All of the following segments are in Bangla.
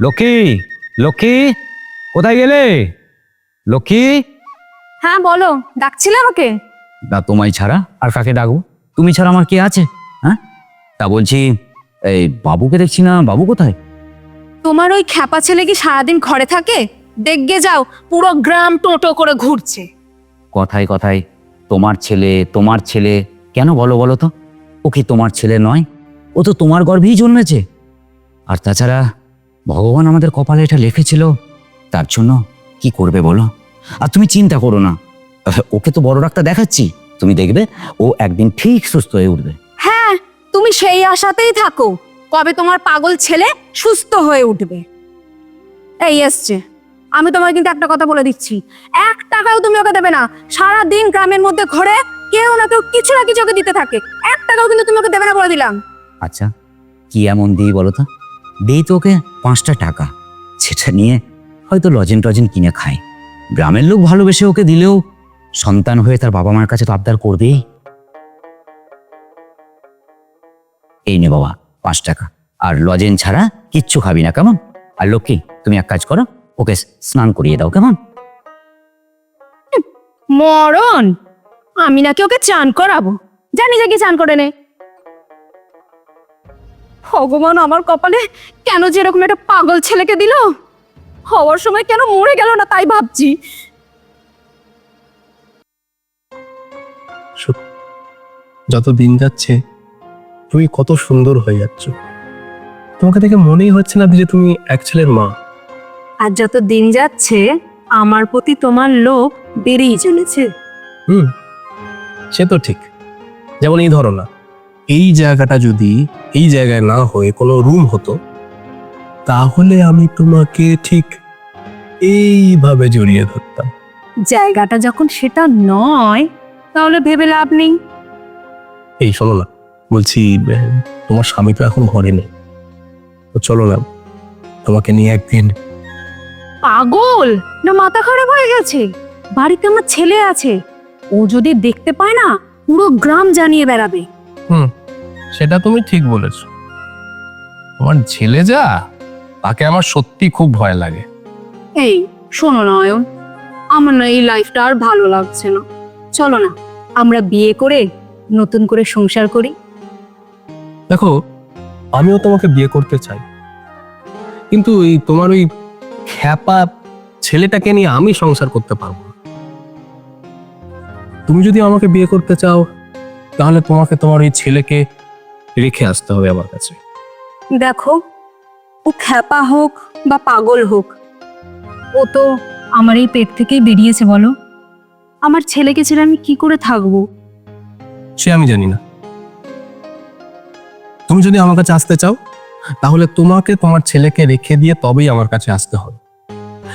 লক্ষ্মী লক্ষ্মী কোথায় গেলে? লক্ষ্মী? হ্যাঁ বলো ডাকছিলে আমাকে? না তোমায় ছাড়া আর কাকে ডাকবো? তুমি ছাড়া আমার কে আছে? হ্যাঁ? তা বলছি এই বাবুকে দেখছি না বাবু কোথায়? তোমার ওই খ্যাপা ছেলে কি সারাদিন ঘরে থাকে? দেখগে যাও পুরো গ্রাম টোটো করে ঘুরছে। কথায় কথায় তোমার ছেলে তোমার ছেলে কেন বলো বলো তো? ও কি তোমার ছেলে নয়? ও তো তোমার গর্ভেই জন্মেছে। আর তাছাড়া ভগবান আমাদের কপালে এটা লিখেছিল তার জন্য কি করবে বলো? আর তুমি চিন্তা করো না। ওকে তো বড় ডাক্তার দেখাচ্ছি। তুমি দেখবে ও একদিন ঠিক সুস্থ হয়ে উঠবে। হ্যাঁ তুমি সেই আশাতেই থাকো। কবে তোমার পাগল ছেলে সুস্থ হয়ে উঠবে। এই এসছে। আমি তোমার কিন্তু একটা কথা বলে দিচ্ছি। এক টাকাও তুমি ওকে দেবে না। সারা দিন গ্রামের মধ্যে ঘরে কেউ না কেউ কিছু না কিছু ওকে দিতে থাকে। এক টাকাও কিন্তু তুমি ওকে দেবে না বলে দিলাম। আচ্ছা কি এমন দিই বলো তো? দিই তো ওকে। পাঁচটা টাকা। সেটা নিয়ে হয়তো লজেন টজেন কিনে খায়। গ্রামের লোক ভালোবেসে ওকে দিলেও সন্তান হয়ে তার বাবা মার কাছে তো আবদার করবেই। এই নে বাবা, পাঁচ টাকা। আর লজেন ছাড়া কিচ্ছু খাবি না, কেমন? আর লক্ষ্মী, তুমি এক কাজ করো, ওকে স্নান করিয়ে দাও, কেমন? মরণ! আমি নাকি ওকে চান করাবো। জানি যে কি চান করে নে। ভগবান আমার কপালে কেন যে এরকম একটা পাগল ছেলেকে দিল? হওয়ার সময় কেন মরে গেল না তাই ভাবছি। যত দিন যাচ্ছে তুমি কত সুন্দর হয়ে যাচ্ছ। তোমাকে দেখে মনেই হচ্ছে না যে তুমি এক ছেলের মা। আর যত দিন যাচ্ছে আমার প্রতি তোমার লোভ বেড়েই চলেছে। হুম সে তো ঠিক। যেমন এই ধরো না। এই জায়গাটা যদি এই জায়গায় না হয়ে কোনো রুম হতো তাহলে আমি তোমাকে ঠিক এইভাবে জড়িয়ে ধরতাম। জায়গাটা যখন সেটা নয় তাহলে ভেবে লাভ নেই। এই শোনো না বলছি তোমার স্বামী তো এখন ঘরে নেই। তো চলো না তোমাকে নিয়ে একদিন পাগল! না মাথা খারাপ হয়ে গেছে। বাড়িতে আমার ছেলে আছে। ও যদি দেখতে পায় না পুরো গ্রাম জানিয়ে বেড়াবে। হুম। সেটা তুমি ঠিক বলেছ। তোমার ছেলে যা তাকে আমার সত্যি খুব ভয় লাগে। এই শোনো না অয়ন আমার না এই লাইফটা আর ভালো লাগছে না। চলো না আমরা বিয়ে করে নতুন করে সংসার করি। দেখো আমিও তোমাকে বিয়ে করতে চাই। কিন্তু এই তোমার ওই খ্যাপা ছেলেটাকে নিয়ে আমি সংসার করতে পারব না। তুমি যদি আমাকে বিয়ে করতে চাও তাহলে তোমাকে তোমার ওই ছেলেকে রেখে আসতে হবে আমার কাছে। দেখো ও খ্যাপা হোক বা পাগল হোক ও তো আমার এই পেট থেকেই বেরিয়েছে বলো। আমার ছেলেকে ছেড়ে আমি কি করে থাকব? সে আমি জানি না। তুমি যদি আমার কাছে আসতে চাও তাহলে তোমাকে তোমার ছেলেকে রেখে দিয়ে তবেই আমার কাছে আসতে হবে।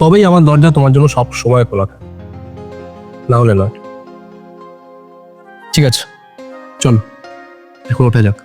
তবেই আমার দরজা তোমার জন্য সব সময় খোলা থাকে। না হলে নয়। ঠিক আছে চল এখন ওঠা যাক।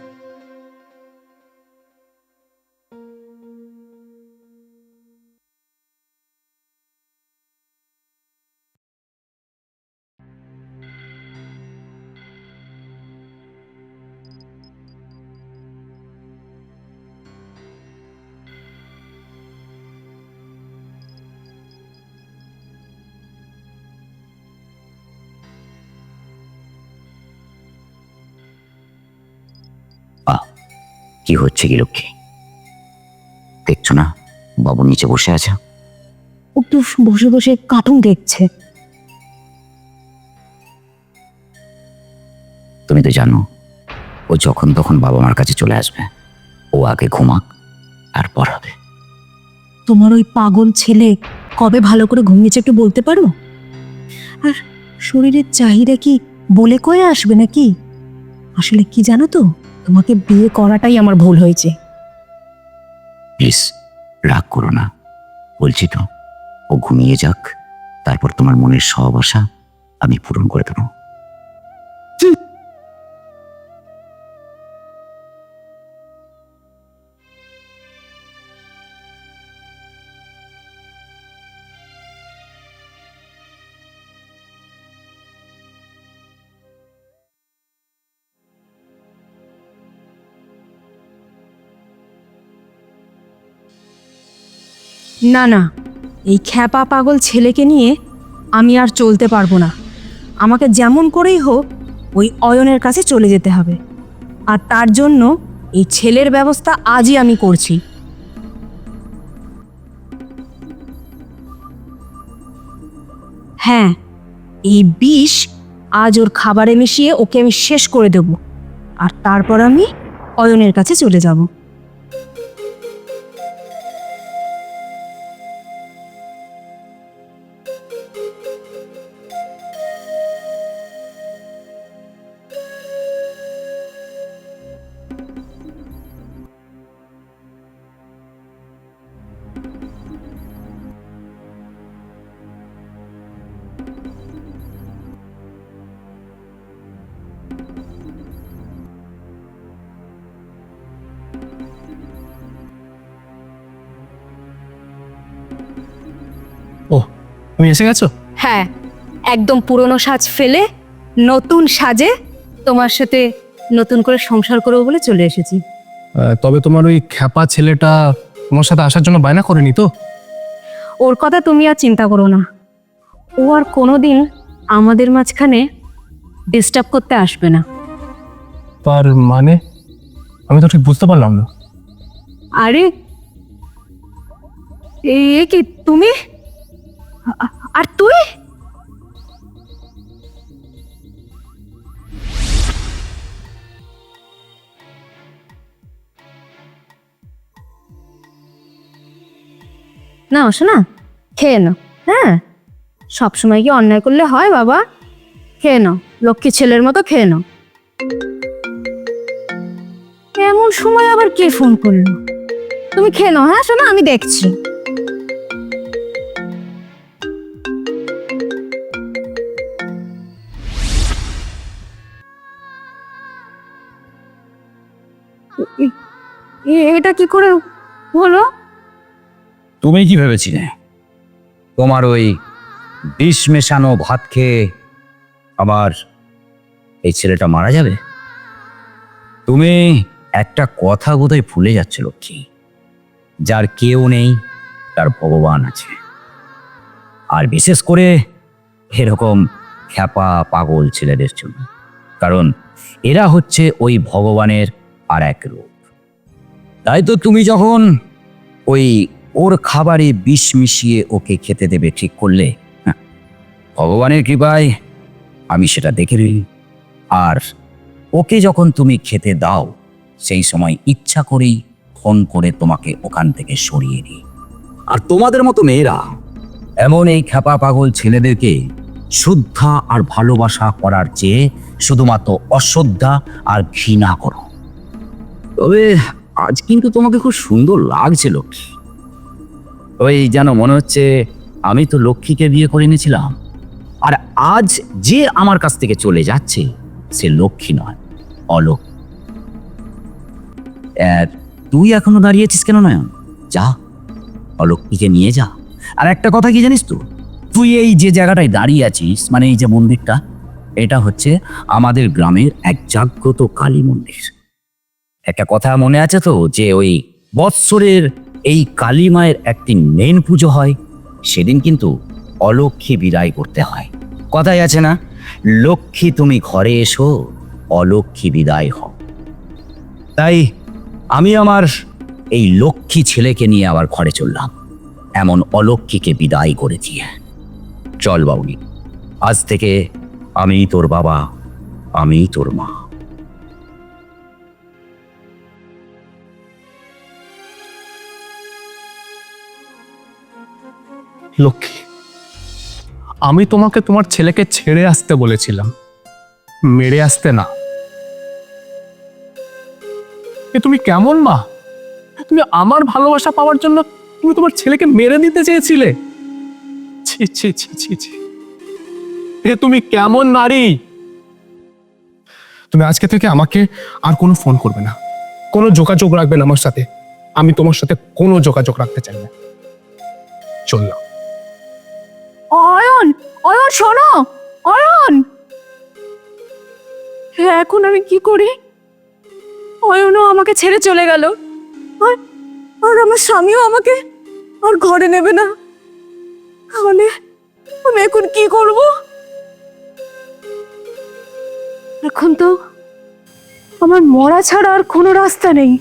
কি হচ্ছে কি লক্ষ্মী? দেখছ না? বাবু নিচে বসে আছে। ও তো বসে বসে কার্টুন দেখছে। তুমি তো জানো ও যখন তখন বাবা মার কাছে চলে আসবে। ও আগে ঘুমাক আর পড়াবে তোমার ওই পাগল ছেলে কবে ভালো করে ঘুমিয়েছে একটু বলতে পারো? আর শরীরের চাহিদা কি বলে কয়ে আসবে নাকি? আসলে কি জানো তো? তোমাকে বিয়ে করাটাই আমার ভুল হয়েছে। প্লিজ, রাগ করো না। বলছি তো, ও ঘুমিয়ে যাক, তারপর তোমার মনের সব আশা আমি পূরণ করে দেবো। না না। এই খ্যাপা পাগল ছেলেকে নিয়ে আমি আর চলতে পারব না। আমাকে যেমন করেই হোক ওই অয়নের কাছে চলে যেতে হবে। আর তার জন্য এই ছেলের ব্যবস্থা আজই আমি করছি। হ্যাঁ এই বিষ আজ ওর খাবারে মিশিয়ে ওকে আমি শেষ করে দেব। আর তারপর আমি অয়নের কাছে চলে যাব। ও তুমি এসে গেছো? হ্যাঁ একদম পুরনো সাজ ফেলে নতুন সাজে তোমার সাথে নতুন করে সংসার করব বলে চলে এসেছি। তবে তোমার ওই খ্যাপা ছেলেটা তোমার সাথে আসার জন্য বায়না করেনি তো? ওর কথা তুমি আর চিন্তা করো না। ও আর কোনোদিন আমাদের মাঝখানে ডিস্টার্ব করতে আসবে না। তার মানে? আমি তো ঠিক বুঝতে পারলাম না। আরে এ কি তুমি? আর তুই? না শোনা খেয়ে নাও। হ্যাঁ। সবসময় কি অন্যায় করলে হয়, বাবা? খেয়ে নাও, লক্ষ্মী ছেলের মতো খেয়ে নাও। এমন সময় আবার কে ফোন করল? তুমি খেয়ে নাও হ্যাঁ শোনো, আমি দেখছি। এটা কি করে হলো? তুমি কি ভেবেছিলে? তোমার ওই বিষ মেশানো ভাত খেয়ে আবার এই ছেলেটা মারা যাবে? তুমি একটা কথা বোধহয় ভুলে যাচ্ছে, লক্ষ্মী। যার কেউ নেই, তার ভগবান আছে। আর বিশেষ করে এরকম খ্যাপা পাগল ছেলেদের জন্য। কারণ এরা হচ্ছে ওই ভগবানের আর এক রূপ। তাই তো তুমি যখন ওই ওর খাবারে বিষ মিশিয়ে ওকে খেতে দেবে ঠিক করলে ভগবানের কৃপায় আমি সেটা দেখে নিই। আর ওকে যখন তুমি খেতে দাও সেই সময় ইচ্ছা করেই ফোন করে তোমাকে ওখান থেকে সরিয়ে নিই। আর তোমাদের মতো মেয়েরা এমন এই খ্যাপা পাগল ছেলেদেরকে শুদ্ধা আর ভালোবাসা করার চেয়ে শুধুমাত্র অশ্রদ্ধা আর ঘৃণা করো। তবে আজ কিন্তু তোমাকে খুব সুন্দর লাগছে লক্ষ্মী। ওই যেন মনে হচ্ছে আমি তো লক্ষ্মীকে বিয়ে করে এনেছিলাম। আর আজ যে আমার কাছ থেকে চলে যাচ্ছে, সে লক্ষ্মী নয় অলোক তুই এখনও দাঁড়িয়েছিস কেন নয়ন? যা, অলক্ষ্মীকে নিয়ে যা। আর একটা কথা কি জানিস তো? তুই এই যে জায়গাটায় দাঁড়িয়ে আছিস মানে এই যে মন্দিরটা, এটা হচ্ছে আমাদের গ্রামের এক জাগ্রত কালী মন্দির। একটা কথা মনে আছে তো, যে ওই বৎসরের এই কালী মায়ের একটি মেন পুজো হয়, সেদিন কিন্তু অলক্ষ্মী বিদায় করতে হয়। কথাই আছে না? লক্ষ্মী তুমি ঘরে এসো, অলক্ষ্মী বিদায় হও। তাই আমি আমার এই লক্ষ্মী ছেলেকে নিয়ে আবার ঘরে চললাম। এমন অলক্ষ্মীকে বিদায় করে দিয়ে। চল বাউনি, আজ থেকে আমি তোর বাবা, আমি তোর মা। লক্ষ্মী। আমি তোমাকে তোমার ছেলেকে ছেড়ে আসতে বলেছিলাম। মেরে আসতে না। এ তুমি কেমন মা? তুমি আমার ভালোবাসা পাওয়ার জন্য তুমি তোমার ছেলেকে মেরে দিতে চেয়েছিলে? ছি ছি এ তুমি কেমন নারী? তুমি আজকে থেকে আমাকে আর কোনো ফোন করবে না। কোনো যোগাযোগ রাখবে না আমার সাথে। আমি তোমার সাথে কোনো যোগাযোগ রাখতে চাই না। চললাম শোনো, অয়ন। হ্যাঁ এখন আমি কি করি? অয়নও আমাকে ছেড়ে চলে গেল। আর আর আমার স্বামীও আমাকে আর ঘরে নেবে না। তাহলে আমি এখন কি করব? এখন তো আমার মরা ছাড়া আর কোনো রাস্তা নেই।